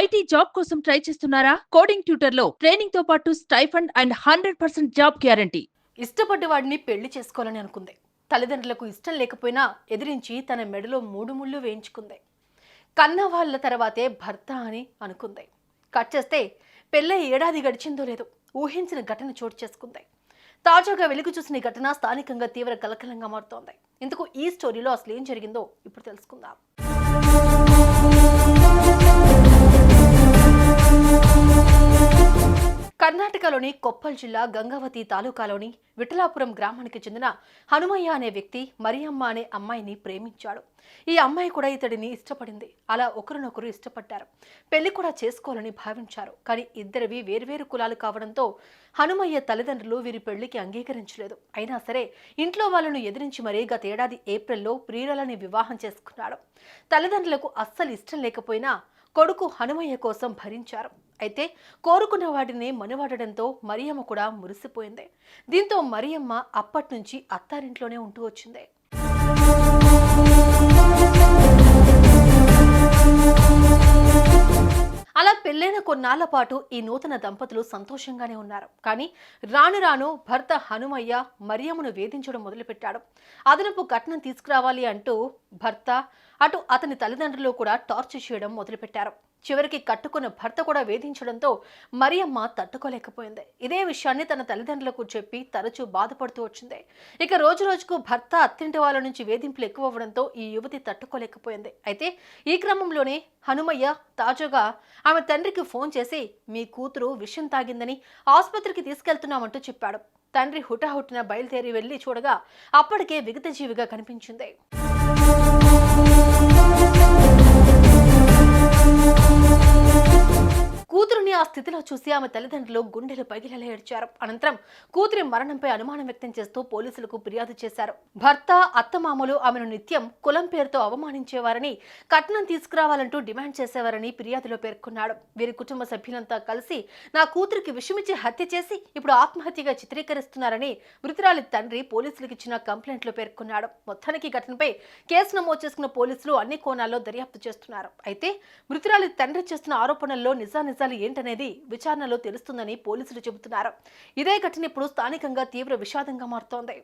IT job కోసం try చేస్తున్నారా? Coding ట్యూటర్లో ట్రైనింగ్తో పాటు stipend and hundred percent job guarantee. ఇష్టపడ్డ వాడిని పెళ్ళి చేసుకోవాలని అనుకుంది. తల్లిదండ్రులకు ఇష్టం లేకపోయినా ఎదిరించి తన మెడలో మూడు ముళ్ళు వేయించుకుంది. కన్న వాళ్ళ తర్వాతే భర్త అని అనుకుంది. కట్ చేస్తే పెళ్ళై ఏడాది గడిచిందో లేదో ఊహించిన ఘటన చోటు చేసుకుంది. తాజాగా వెలుగు చూసిన ఘటన స్థానికంగా తీవ్ర కలకలంగా మారుతోంది. ఇందుకు ఈ స్టోరీలో అసలు ఏం జరిగిందో ఇప్పుడు తెలుసుకుందాం. కర్ణాటకలోని కొప్పల్ జిల్లా గంగావతి తాలూకాలోని విఠలాపురం గ్రామానికి చెందిన హనుమయ్య అనే వ్యక్తి మరియమ్మ అనే అమ్మాయిని ప్రేమించాడు. ఈ అమ్మాయి కూడా ఇతడిని ఇష్టపడింది. అలా ఒకరినొకరు ఇష్టపడ్డారు. పెళ్ళి కూడా చేసుకోవాలని భావించారు. కానీ ఇద్దరివి వేర్వేరు కులాలు కావడంతో హనుమయ్య తల్లిదండ్రులు వీరి పెళ్ళికి అంగీకరించలేదు. అయినా సరే ఇంట్లో వాళ్ళను ఎదిరించి మరీ గతేడాది ఏప్రిల్లో ప్రియురాలని వివాహం చేసుకున్నాడు. తల్లిదండ్రులకు అస్సలు ఇష్టం లేకపోయినా కొడుకు హనుమయ్య కోసం భరించారు. అయితే కోరుకున్న వాటిని మనువాడడంతో మరియమ్మ కూడా మురిసిపోయింది. దీంతో మరియమ్మ అప్పటినుంచి అత్తారింట్లోనే ఉంటూ వచ్చింది. అలా పెళ్ళైన కొన్నాళ్ళ పాటు ఈ నూతన దంపతులు సంతోషంగానే ఉన్నారు. కానీ రాను రాను భర్త హనుమయ్య మరియమ్మను వేధించడం మొదలుపెట్టాడు. అదనపు ఘటన తీసుకురావాలి అంటూ భర్త అటు అతని తల్లిదండ్రులు కూడా టార్చర్ చేయడం మొదలుపెట్టారు. చివరికి కట్టుకున్న భర్త కూడా వేధించడంతో మరియమ్మ తట్టుకోలేకపోయింది. ఇదే విషయాన్ని తన తల్లిదండ్రులకు చెప్పి తరచూ బాధపడుతూ వచ్చింది. ఇక రోజు రోజుకు భర్త అత్తింటి వాళ్ళ నుంచి వేధింపులు ఎక్కువ అవ్వడంతో ఈ యువతి తట్టుకోలేకపోయింది. అయితే ఈ క్రమంలోనే హనుమయ్య తాజాగా ఆమె తండ్రికి ఫోన్ చేసి మీ కూతురు విషం తాగిందని ఆసుపత్రికి తీసుకెళ్తున్నామంటూ చెప్పాడు. తండ్రి హుటాహుటిన బయలుదేరి వెళ్ళి చూడగా అప్పటికే విగత జీవిగా కనిపించింది. స్థితిలో చూసి ఆమె తల్లిదండ్రులు గుండెలు పగిలేలా ఏడ్చారు. అనంతరం కూతురి మరణంపై అనుమానం వ్యక్తం చేస్తూ పోలీసులకు ఫిర్యాదు చేశారు. భర్త అత్తమామలు ఆమెను నిత్యం కులం పేరుతో అవమానించేవారని కట్నం తీసుకురావాలంటూ డిమాండ్ చేసేవారని ఫిర్యాదులో పేర్కొన్నాడు. వీరి కుటుంబ సభ్యులంతా కలిసి నా కూతురికి విషమిచ్చి హత్య చేసి ఇప్పుడు ఆత్మహత్యగా చిత్రీకరిస్తున్నారని మృతురాలి తండ్రి పోలీసులకు ఇచ్చిన కంప్లైంట్లో పేర్కొన్నాడు. మొత్తానికి ఘటనపై కేసు నమోదు చేసుకున్న పోలీసులు అన్ని కోణాల్లో దర్యాప్తు చేస్తున్నారు. అయితే మృతురాలి తండ్రి చేస్తున్న ఆరోపణల్లో నిజానిజాలు ఏంటనేది విచారణలో తెలుస్తుందని పోలీసులు చెబుతున్నారు. ఇదే ఘటన ఇప్పుడు స్థానికంగా తీవ్ర విషాదంగా మారుతోంది.